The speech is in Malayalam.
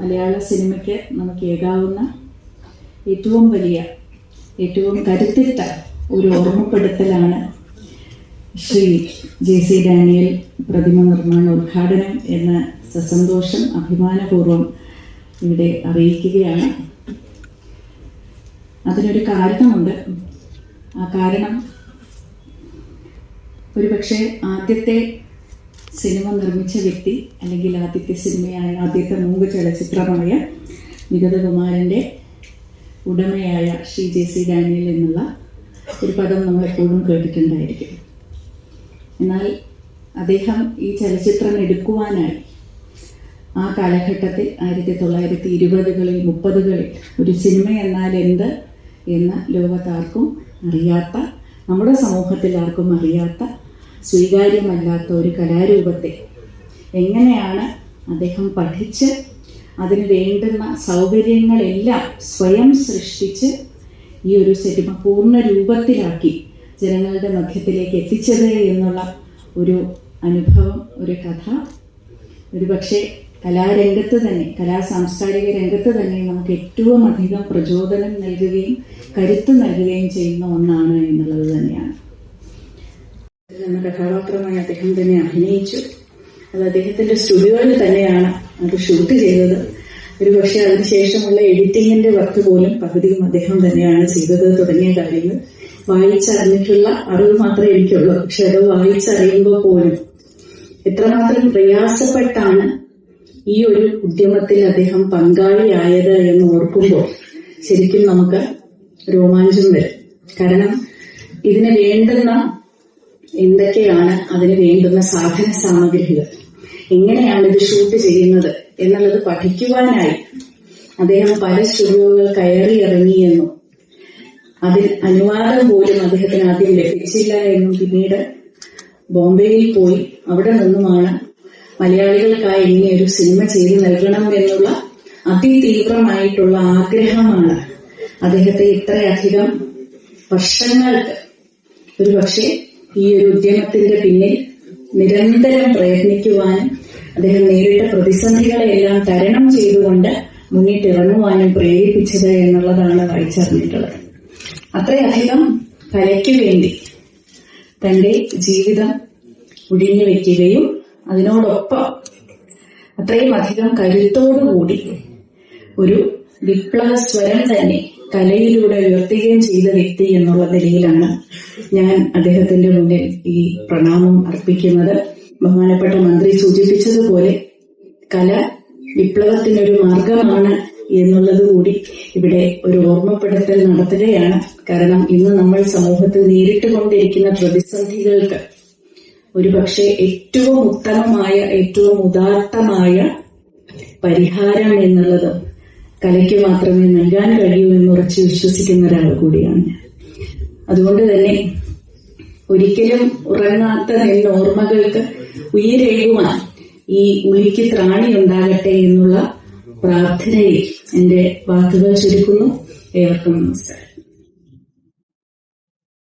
മലയാള സിനിമയ്ക്ക് നമുക്ക് ഏകാവുന്ന ഏറ്റവും വലിയ ഏറ്റവും കരുത്തിട്ട ഒരു ഓർമ്മപ്പെടുത്തലാണ് ശ്രീ ജെ സി ഡാനിയൽ പ്രതിമ നിർമ്മാണ ഉദ്ഘാടനം എന്ന സസന്തോഷം അഭിമാനപൂർവം ഇവിടെ അറിയിക്കുകയാണ്. അതിനൊരു കാരണമുണ്ട്. ആ കാരണം ഒരുപക്ഷെ ആദ്യത്തെ സിനിമ നിർമ്മിച്ച വ്യക്തി അല്ലെങ്കിൽ ആദ്യത്തെ സിനിമയായ ആദ്യത്തെ മൂന്ന് ചലച്ചിത്രമായ വിഗതകുമാരന്റെ ഉടമയായ ശ്രീ ജെ സി ഡാനിയൽ എന്നുള്ള ഒരു പദം നമ്മൾ എപ്പോഴും കേട്ടിട്ടുണ്ടായിരിക്കും. എന്നാൽ അദ്ദേഹം ഈ ചലച്ചിത്രം എടുക്കുവാനായി ആ കാലഘട്ടത്തിൽ ആയിരത്തി തൊള്ളായിരത്തി ഇരുപതുകളിൽ മുപ്പതുകളിൽ ഒരു സിനിമ എന്നാൽ എന്ത് എന്ന് ലോകത്താർക്കും അറിയാത്ത നമ്മുടെ സമൂഹത്തിൽ ആർക്കും അറിയാത്ത സ്വീകാര്യമല്ലാത്ത ഒരു കലാരൂപത്തെ. എങ്ങനെയാണ് അദ്ദേഹം പഠിച്ച് അതിന് വേണ്ടുന്ന സൗകര്യങ്ങളെല്ലാം സ്വയം സൃഷ്ടിച്ച് ഈ ഒരു സിനിമ പൂർണ രൂപത്തിലാക്കി ജനങ്ങളുടെ മധ്യത്തിലേക്ക് എത്തിച്ചത് എന്നുള്ള ഒരു അനുഭവം ഒരു കഥ. ഒരുപക്ഷെ കലാരംഗത്ത് തന്നെ കലാ സാംസ്കാരിക രംഗത്ത് തന്നെ നമുക്ക് ഏറ്റവും അധികം പ്രചോദനം നൽകുകയും കരുത്ത് നൽകുകയും ചെയ്യുന്ന ഒന്നാണ് എന്നുള്ളത് തന്നെയാണ്. എന്ന കഥാപാത്രമായി അദ്ദേഹം തന്നെ അഭിനയിച്ചു. അത് അദ്ദേഹത്തിന്റെ സ്റ്റുഡിയോയിൽ തന്നെയാണ് അത് ഷൂട്ട് ചെയ്തത്. ഒരു പക്ഷേ അതിനുശേഷമുള്ള എഡിറ്റിങ്ങിന്റെ വർക്ക് പോലും പകുതിയും അദ്ദേഹം തന്നെയാണ് ചെയ്തത്. തുടങ്ങിയ കാര്യങ്ങൾ വായിച്ചറിഞ്ഞിട്ടുള്ള അറിവ് മാത്രമേ എനിക്കുള്ളൂ. പക്ഷെ അത് വായിച്ചറിയുമ്പോൾ പോലും എത്രമാത്രം പ്രയാസപ്പെട്ടാണ് ഈ ഒരു ഉദ്യമത്തിൽ അദ്ദേഹം പങ്കാളിയായത് എന്ന് ഓർക്കുമ്പോൾ ശരിക്കും നമുക്ക് രോമാഞ്ചം വരും. കാരണം ഇതിന് വേണ്ടുന്ന എന്തൊക്കെയാണ് അതിന് വേണ്ടുന്ന സാധന സാമഗ്രികൾ? എങ്ങനെയാണ് ഇത് ഷൂട്ട് ചെയ്യുന്നത് എന്നുള്ളത് പഠിക്കുവാനായി അദ്ദേഹം പല സ്റ്റുഡിയോകൾ കയറി ഇറങ്ങിയെന്നും അതിൽ അനുവാദം പോലും അദ്ദേഹത്തിന് ആദ്യം ലഭിച്ചില്ല എന്നും പിന്നീട് ബോംബെയിൽ പോയി. അവിടെ നിന്നുമാണ് മലയാളികൾക്കായി ഇങ്ങനെ ഒരു സിനിമ ചെയ്തു നൽകണം എന്നുള്ള അതിതീവ്രമായിട്ടുള്ള ആഗ്രഹമാണ് അദ്ദേഹത്തെ ഇത്രയധികം വർഷങ്ങൾക്ക് ഒരു പക്ഷേ ഈ ഒരു ഉദ്യമത്തിന്റെ പിന്നിൽ നിരന്തരം പ്രയത്നിക്കുവാനും അദ്ദേഹം നേരിട്ട പ്രതിസന്ധികളെല്ലാം തരണം ചെയ്തുകൊണ്ട് മുന്നിട്ടിറങ്ങുവാനും പ്രേരിപ്പിച്ചത് എന്നുള്ളതാണ് വായിച്ചറിഞ്ഞിട്ടുള്ളത്. അത്രയധികം കലയ്ക്ക് വേണ്ടി തന്റെ ജീവിതം ഒടിഞ്ഞു വെക്കുകയും അതിനോടൊപ്പം അത്രയും അധികം കരുത്തോടുകൂടി ഒരു വിപ്ലവ സ്വരം തന്നെ കലയിലൂടെ ഉയർത്തുകയും ചെയ്ത വ്യക്തി എന്നുള്ള നിലയിലാണ് ഞാൻ അദ്ദേഹത്തിന്റെ മുന്നിൽ ഈ പ്രണാമം അർപ്പിക്കുന്നത്. ബഹുമാനപ്പെട്ട മന്ത്രി സൂചിപ്പിച്ചതുപോലെ കല വിപ്ലവത്തിനൊരു മാർഗമാണ് എന്നുള്ളത് കൂടി ഇവിടെ ഒരു ഓർമ്മപ്പെടുത്തൽ നടത്തുകയാണ്. കാരണം ഇന്ന് നമ്മൾ സമൂഹത്തിൽ നേരിട്ട് കൊണ്ടിരിക്കുന്ന പ്രതിസന്ധികൾക്ക് ഒരുപക്ഷെ ഏറ്റവും ഉത്തമമായ ഏറ്റവും ഉദാത്തമായ പരിഹാരം എന്നുള്ളത് കലയ്ക്ക് മാത്രമേ നൽകാൻ കഴിയൂ എന്ന് ഉറച്ചു വിശ്വസിക്കുന്ന ഒരാൾ കൂടിയാണ്. ഞാൻ അതുകൊണ്ട് തന്നെ ഒരിക്കലും ഉറങ്ങാത്ത എന്റെ ഓർമ്മകൾക്ക് ഉയരേകുവാൻ ഈ ഉളിക്ക് ത്രാണി ഉണ്ടാകട്ടെ എന്നുള്ള പ്രാർത്ഥനയിൽ എന്റെ വാക്കുകൾ ചുരുക്കുന്നു. ഏവർക്കും നമസ്കാരം.